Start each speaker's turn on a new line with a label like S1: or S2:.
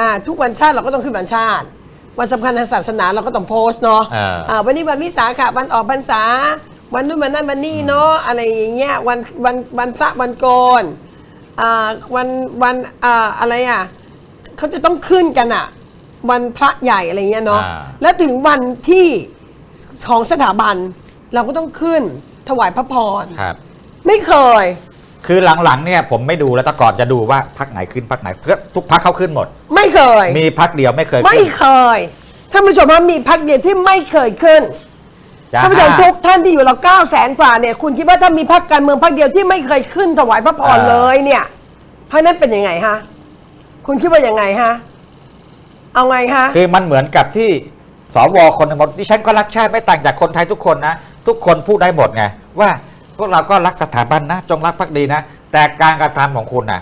S1: อ่าทุกวันชาติเราก็ต้องขึ้นวันชาติ วันสำคัญทางศาสนาเราก็ต้องโพสต์เนาะ
S2: อ่า
S1: อ่าวันนี้วันวิสาขะวันออกพรรษา วันนู้นวันนั้นวันนี้เนาะอะไรอย่างเงี้ยวันวันวันพระวันโกนอ่าวันวันอ่าอะไรอะเขาจะต้องขึ้นกันอะวันพระใหญ่อะไรเงี้ยเนาะ
S2: อ่า
S1: แล้วถึงวันที่ของสถาบันเราก็ต้องขึ้นถวายพระพร
S2: ครับ
S1: ไม่เคย
S2: คือหลังๆเนี่ยผมไม่ดูแล้วแต่ก่อนจะดูว่าพักไหนขึ้นพักไหนทุกพักเขาขึ้นหมด
S1: ไม่เคย
S2: มีพักเดียวไม่เคย
S1: ไม่
S2: ขึ้น
S1: เคยท่านผู้ชมว่ามีพักเดียวที่ไม่เคยขึ้น
S2: จะ
S1: ท่านผู้ชม
S2: ห้า
S1: ทุกท่านที่อยู่เราเก้าแสนกว่าเนี่ยคุณคิดว่าถ้ามีพักการเมืองพักเดียวที่ไม่เคยขึ้นถวายพระพร
S2: อ่า
S1: เลยเนี่ยพักนั้นเป็นยังไงฮะคุณคิดว่ายังไงฮะเอาไงฮะ
S2: คือมันเหมือนกับที่สวคนหนึ่งบอกดิฉันก็รักชาติไม่ต่างจากคนไทยทุกคนนะทุกคนพูดได้หมดไงว่า พวกเราก็รักสถาบันนะ จงรักภักดีนะ แต่การกระทำของคุณนะ